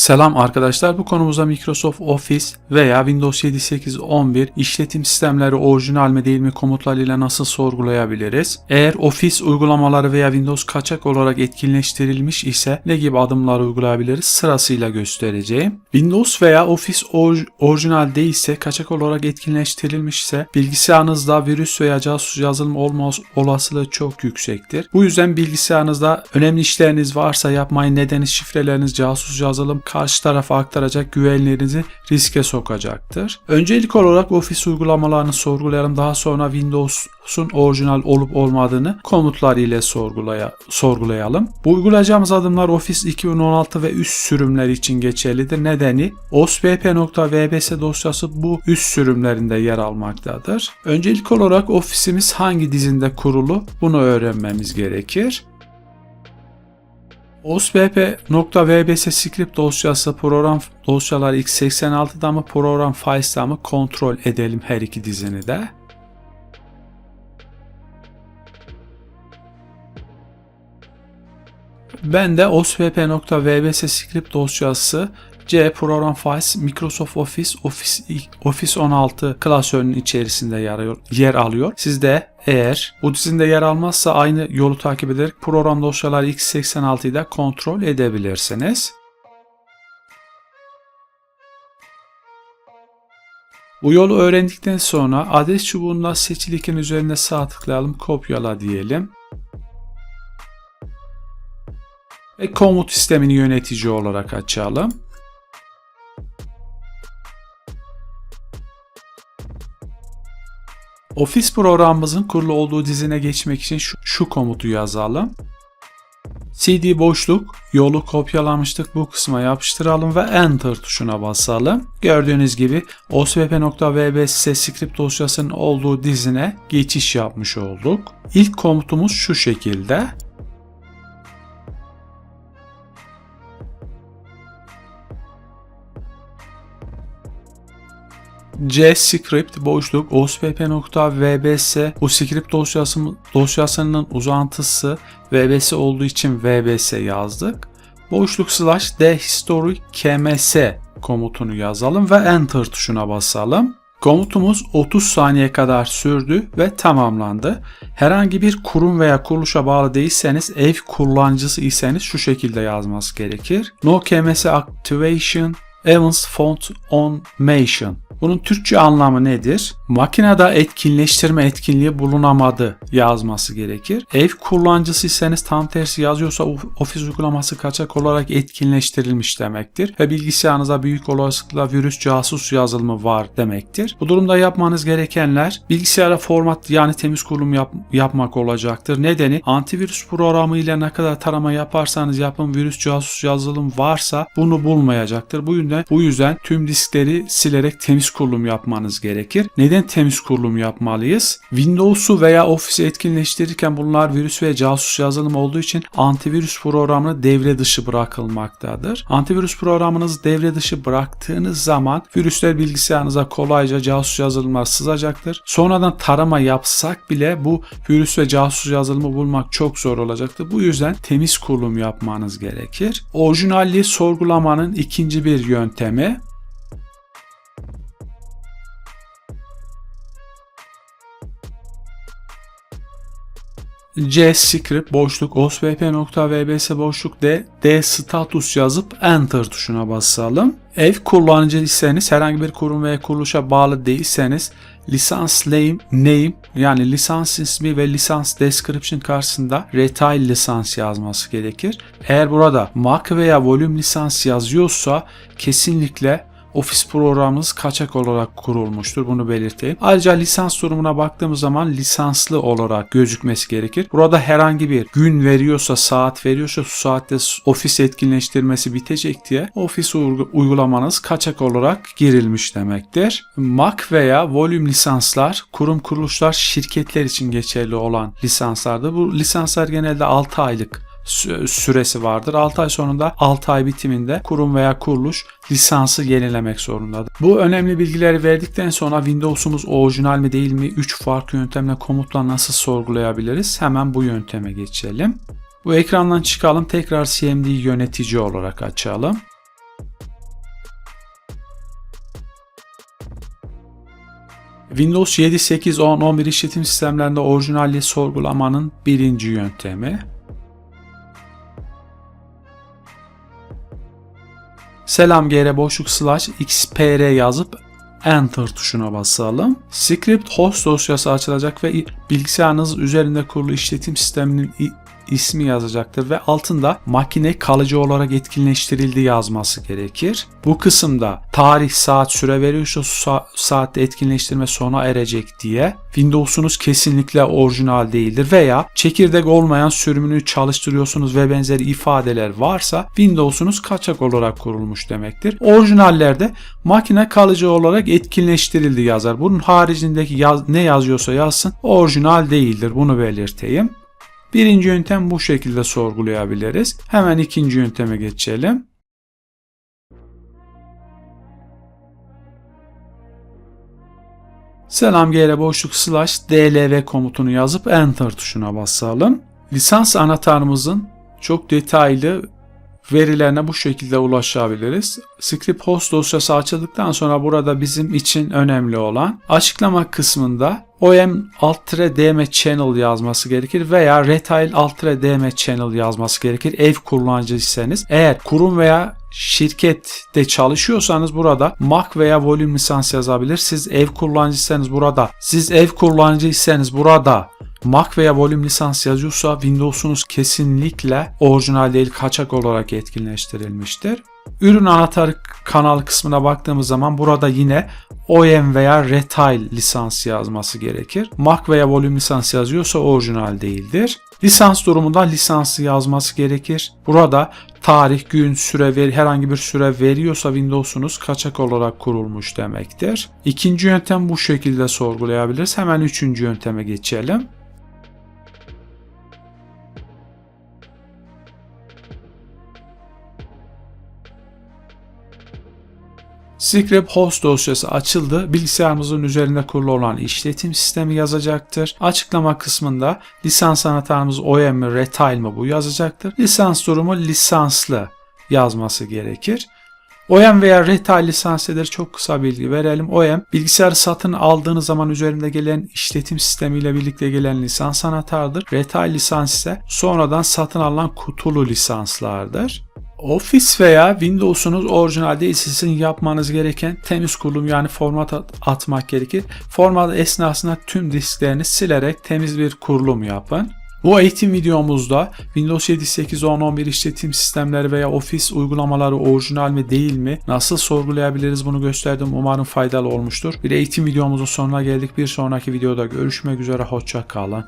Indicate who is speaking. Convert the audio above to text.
Speaker 1: Selam arkadaşlar bu konumuzda Microsoft Office veya Windows 7, 8, 11 işletim sistemleri orijinal mi değil mi komutlarıyla nasıl sorgulayabiliriz? Eğer Office uygulamaları veya Windows kaçak olarak etkinleştirilmiş ise ne gibi adımlar uygulayabiliriz sırasıyla göstereceğim. Windows veya Office or- orijinal değilse kaçak olarak etkinleştirilmişse bilgisayarınızda virüs veya casus yazılım olma olasılığı çok yüksektir. Bu yüzden bilgisayarınızda önemli işleriniz varsa yapmayın nedeni şifreleriniz casus yazılım karşı tarafa aktaracak güvenliğinizi riske sokacaktır. Öncelik olarak Office uygulamalarını sorgulayalım. Daha sonra Windows'un orijinal olup olmadığını komutlar ile sorgulaya, sorgulayalım. Bu uygulayacağımız adımlar Office 2016 ve üst sürümler için geçerlidir. Nedeni ospp.vbs dosyası bu üst sürümlerinde yer almaktadır. Öncelik olarak Office'imiz hangi dizinde kurulu bunu öğrenmemiz gerekir. ospp.vbs script dosyası program dosyaları x86'da mı program files'ta mı kontrol edelim her iki dizini de. Ben de ospp.vbs script dosyası C program files Microsoft Office Office Office 16 klasörünün içerisinde yer yer alıyor. Siz de eğer bu dizinde yer almazsa aynı yolu takip ederek program dosyaları x86'yı da kontrol edebilirsiniz. Bu yolu öğrendikten sonra adres çubuğunda seçili üzerinde sağ tıklayalım, kopyala diyelim. Ve komut sistemini yönetici olarak açalım. Office programımızın kurulu olduğu dizine geçmek için şu, şu komutu yazalım. CD boşluk yolu kopyalamıştık bu kısma yapıştıralım ve Enter tuşuna basalım. Gördüğünüz gibi ospp.vbs script dosyasının olduğu dizine geçiş yapmış olduk. İlk komutumuz şu şekilde. C script boşluk ospp.vbs bu script dosyası, dosyasının uzantısı vbs olduğu için vbs yazdık. Boşluk slash d history kms komutunu yazalım ve enter tuşuna basalım. Komutumuz 30 saniye kadar sürdü ve tamamlandı. Herhangi bir kurum veya kuruluşa bağlı değilseniz ev kullanıcısı iseniz şu şekilde yazması gerekir. No KMS activation Evans Font on Mation. Bunun Türkçe anlamı nedir? Makinede etkinleştirme etkinliği bulunamadı yazması gerekir. Ev kullanıcısıysanız tam tersi yazıyorsa ofis uygulaması kaçak olarak etkinleştirilmiş demektir. Ve bilgisayarınızda büyük olasılıkla virüs casus yazılımı var demektir. Bu durumda yapmanız gerekenler bilgisayara format yani temiz kurulum yap, yapmak olacaktır. Nedeni antivirüs programı ile ne kadar tarama yaparsanız yapın virüs casus yazılım varsa bunu bulmayacaktır. Bu yüzden, bu yüzden tüm diskleri silerek temiz kurulum yapmanız gerekir. Neden temiz kurulum yapmalıyız? Windows'u veya Office'i etkinleştirirken bunlar virüs ve casus yazılım olduğu için antivirüs programını devre dışı bırakılmaktadır. Antivirüs programınızı devre dışı bıraktığınız zaman virüsler bilgisayarınıza kolayca casus yazılımlar sızacaktır. Sonradan tarama yapsak bile bu virüs ve casus yazılımı bulmak çok zor olacaktır. Bu yüzden temiz kurulum yapmanız gerekir. Orijinalliği sorgulamanın ikinci bir yöntemi C script boşluk ospp.vbs boşluk d d status yazıp enter tuşuna basalım. Ev kullanıcıysanız herhangi bir kurum veya kuruluşa bağlı değilseniz lisans name, name yani lisans ismi ve lisans description karşısında retail lisans yazması gerekir. Eğer burada Mac veya volüm lisans yazıyorsa kesinlikle Office programınız kaçak olarak kurulmuştur. Bunu belirteyim. Ayrıca lisans durumuna baktığımız zaman lisanslı olarak gözükmesi gerekir. Burada herhangi bir gün veriyorsa, saat veriyorsa şu saatte Office etkinleştirmesi bitecek diye Office uygulamanız kaçak olarak girilmiş demektir. Mac veya volüm lisanslar kurum kuruluşlar şirketler için geçerli olan lisanslardır. Bu lisanslar genelde 6 aylık süresi vardır. 6 ay sonunda 6 ay bitiminde kurum veya kuruluş lisansı yenilemek zorundadır. Bu önemli bilgileri verdikten sonra Windows'umuz orijinal mi değil mi 3 farklı yöntemle komutla nasıl sorgulayabiliriz? Hemen bu yönteme geçelim. Bu ekrandan çıkalım tekrar CMD yönetici olarak açalım. Windows 7, 8, 10, 11 işletim sistemlerinde orijinalliği sorgulamanın birinci yöntemi. Selam gr boşluk slash xpr yazıp Enter tuşuna basalım. Script host dosyası açılacak ve bilgisayarınız üzerinde kurulu işletim sisteminin ismi yazacaktır ve altında makine kalıcı olarak etkinleştirildi yazması gerekir. Bu kısımda tarih, saat, süre veriyorsa sa- saatte etkinleştirme sona erecek diye Windows'unuz kesinlikle orijinal değildir veya çekirdek olmayan sürümünü çalıştırıyorsunuz ve benzeri ifadeler varsa Windows'unuz kaçak olarak kurulmuş demektir. Orijinallerde makine kalıcı olarak etkinleştirildi yazar. Bunun haricindeki yaz, ne yazıyorsa yazsın orijinal değildir. Bunu belirteyim. Birinci yöntem bu şekilde sorgulayabiliriz. Hemen ikinci yönteme geçelim. Selam gr boşluk slash dlv komutunu yazıp enter tuşuna basalım. Lisans anahtarımızın çok detaylı verilerine bu şekilde ulaşabiliriz. Script host dosyası açıldıktan sonra burada bizim için önemli olan açıklama kısmında OM Alt-DM Channel yazması gerekir veya Retail Alt-DM Channel yazması gerekir ev kullanıcıysanız. Eğer kurum veya şirkette çalışıyorsanız burada Mac veya volüm lisans yazabilir. Siz ev kullanıcıysanız burada siz ev kullanıcıysanız burada Mac veya volüm lisans yazıyorsa Windows'unuz kesinlikle orijinal değil kaçak olarak etkinleştirilmiştir. Ürün anahtarı kanal kısmına baktığımız zaman burada yine OEM veya Retail lisans yazması gerekir. Mac veya volüm lisans yazıyorsa orijinal değildir. Lisans durumunda lisansı yazması gerekir. Burada tarih, gün, süre ver, herhangi bir süre veriyorsa Windows'unuz kaçak olarak kurulmuş demektir. İkinci yöntem bu şekilde sorgulayabiliriz. Hemen üçüncü yönteme geçelim. Script host dosyası açıldı. Bilgisayarımızın üzerinde kurulu olan işletim sistemi yazacaktır. Açıklama kısmında lisans anahtarımız OEM mi Retail mi bu yazacaktır. Lisans durumu lisanslı yazması gerekir. OEM veya Retail lisanslıdır çok kısa bilgi verelim. OEM bilgisayarı satın aldığınız zaman üzerinde gelen işletim sistemiyle birlikte gelen lisans anahtardır. Retail lisans ise sonradan satın alınan kutulu lisanslardır. Office veya Windows'unuz orijinal değil sizin yapmanız gereken temiz kurulum yani format atmak gerekir. Format esnasında tüm disklerini silerek temiz bir kurulum yapın. Bu eğitim videomuzda Windows 7, 8, 10, 11 işletim sistemleri veya Office uygulamaları orijinal mi değil mi nasıl sorgulayabiliriz bunu gösterdim. Umarım faydalı olmuştur. Bir eğitim videomuzun sonuna geldik. Bir sonraki videoda görüşmek üzere. Hoşça kalın.